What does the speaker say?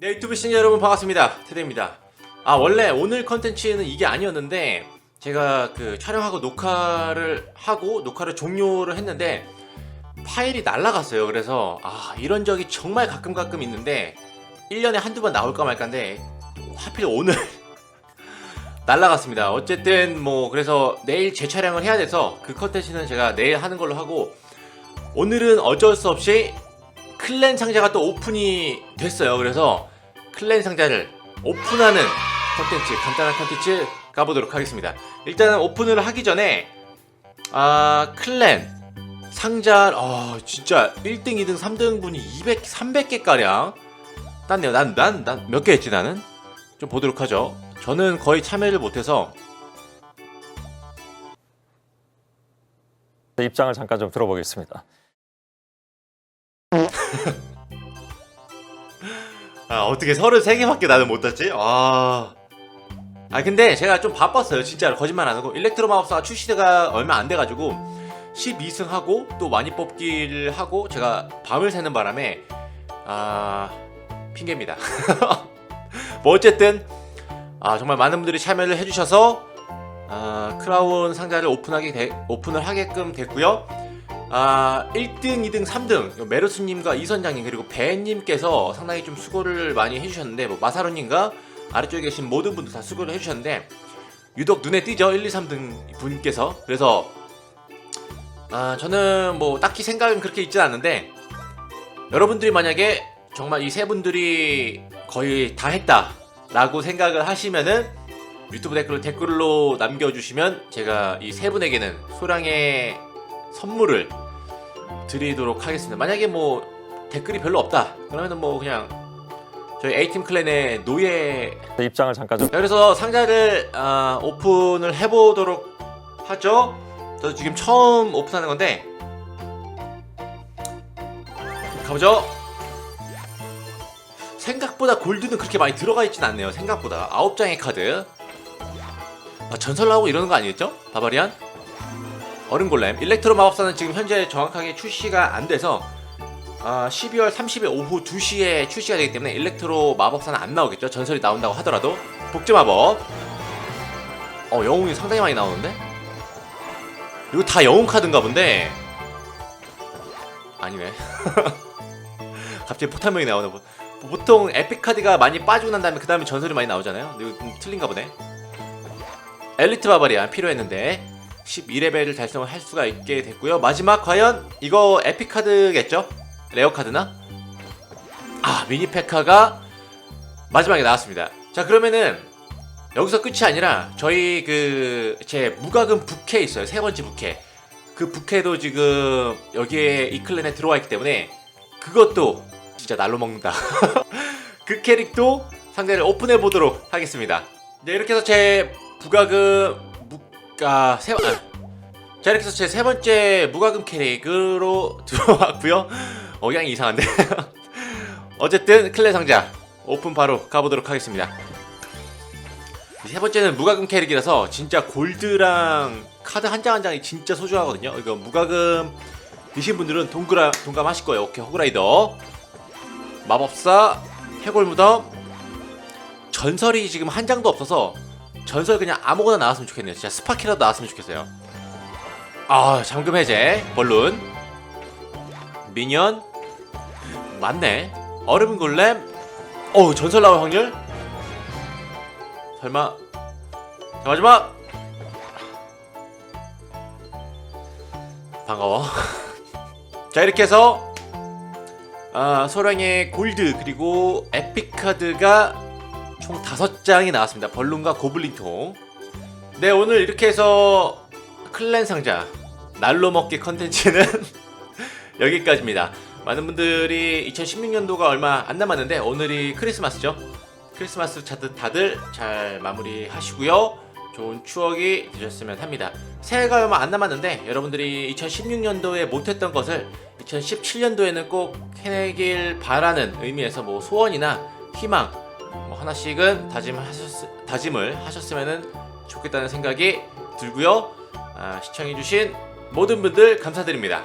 네 유튜브 시청자 여러분 반갑습니다. 테드입니다. 아 원래 오늘 컨텐츠는 이게 아니었는데 제가 그 촬영하고 녹화를 하고 녹화를 종료를 했는데 파일이 날라갔어요. 그래서 아 이런 적이 정말 가끔 가끔 있는데 1년에 한두 번 나올까 말까인데 하필 오늘 날라갔습니다. 어쨌든 뭐 그래서 내일 재촬영을 해야 돼서 그 컨텐츠는 제가 내일 하는 걸로 하고 오늘은 어쩔 수 없이 클랜 상자가 또 오픈이 됐어요. 그래서 클랜 상자를 오픈하는 컨텐츠, 간단한 컨텐츠 가보도록 하겠습니다. 일단은 오픈을 하기 전에, 아, 클랜 상자, 아, 진짜 1등, 2등, 3등 분이 200, 300개 가량 땄네요. 난, 난, 난 몇 개 했지, 나는? 좀 보도록 하죠. 저는 거의 참여를 못해서, 입장을 잠깐 좀 들어보겠습니다. 아, 어떻게 33개밖에 나는 못 땄지? 아. 아, 근데 제가 좀 바빴어요. 진짜 거짓말 안 하고. 일렉트로 마법사가 출시가 얼마 안 돼가지고 12승 하고 또 많이 뽑기를 하고 제가 밤을 새는 바람에 아, 핑계입니다. 뭐 어쨌든 아, 정말 많은 분들이 참여를 해주셔서 아, 크라운 상자를 오픈하게 되- 오픈을 하게끔 됐고요. 아, 1등, 2등, 3등. 메르스님과 이선장님 그리고 배님께서 상당히 좀 수고를 많이 해주셨는데 뭐 마사로님과 아래쪽에 계신 모든 분들 다 수고를 해주셨는데 유독 눈에 띄죠? 1, 2, 3등 분께서. 그래서 아, 저는 뭐 딱히 생각은 그렇게 있진 않는데 여러분들이 만약에 정말 이 세 분들이 거의 다 했다 라고 생각을 하시면은 유튜브 댓글로 댓글로 남겨주시면 제가 이 세 분에게는 소량의 선물을 드리도록 하겠습니다. 만약에 뭐 댓글이 별로 없다 그러면은 뭐 그냥 저희 A팀 클랜의 노예 입장을 잠깐 좀 자, 그래서 상자를 아, 오픈을 해보도록 하죠. 저 지금 처음 오픈하는 건데 가보죠. 생각보다 골드는 그렇게 많이 들어가 있진 않네요. 생각보다 아홉 장의 카드. 아, 전설 나오고 이러는 거 아니겠죠? 바바리안? 얼음 골렘. 일렉트로 마법사는 지금 현재 정확하게 출시가 안 돼서 아, 12월 30일 오후 2시에 출시가 되기 때문에 일렉트로 마법사는 안 나오겠죠. 전설이 나온다고 하더라도 복제 마법. 어, 영웅이 상당히 많이 나오는데? 이거 다 영웅 카드인가 본데. 아니네. 갑자기 포탄명이 나오나 보. 보통 에픽 카드가 많이 빠지고 난 다음에 그 다음에 전설이 많이 나오잖아요. 이거 좀 틀린가 보네. 엘리트 바바리안 필요했는데 12레벨을 달성을 할 수가 있게 됐고요. 마지막 과연 이거 에픽 카드겠죠? 레어 카드나? 아 미니 페카가 마지막에 나왔습니다. 자 그러면은 여기서 끝이 아니라 저희 그 제 무과금 부캐 있어요. 세 번째 부캐. 그 부캐도 지금 여기에 이 클랜에 들어와 있기 때문에 그것도 진짜 날로 먹는다. 그 캐릭도 상대를 오픈해 보도록 하겠습니다. 네 이렇게 해서 제 부가금 무가 세 번. 아, 자 이렇게 해서 제 세 번째 무과금 캐릭으로 들어왔고요. 억양이 이상한데. 어쨌든 클레 상자 오픈 바로 가보도록 하겠습니다. 세 번째는 무과금 캐릭이라서 진짜 골드랑 카드 한 장 한 장이 진짜 소중하거든요. 이거 무과금이신 분들은 동그라 동감하실 거예요. 오케이 호그라이더 마법사 해골 무덤 전설이 지금 한 장도 없어서 전설 그냥 아무거나 나왔으면 좋겠네요. 진짜 스파키라도 나왔으면 좋겠어요. 아 잠금 해제. 벌룬. 미니언. 맞네. 얼음 골렘. 어우 전설 나올 확률? 설마. 자 마지막. 반가워. 자 이렇게 해서 아, 소량의 골드 그리고 에픽 카드가 총 다섯 장이 나왔습니다 벌룬과 고블린통 네 오늘 이렇게 해서 클랜 상자 날로 먹기 컨텐츠는 여기까지입니다. 많은 분들이 2016년도가 얼마 안 남았는데 오늘이 크리스마스죠. 크리스마스 차드 다들 잘 마무리 하시고요. 좋은 추억이 되셨으면 합니다. 새해가 얼마 안 남았는데 여러분들이 2016년도에 못했던 것을 2017년도에는 꼭 해내길 바라는 의미에서 뭐 소원이나 희망 뭐 하나씩은 다짐하셨, 다짐을 하셨으면 좋겠다는 생각이 들고요. 아, 시청해주신 모든 분들 감사드립니다.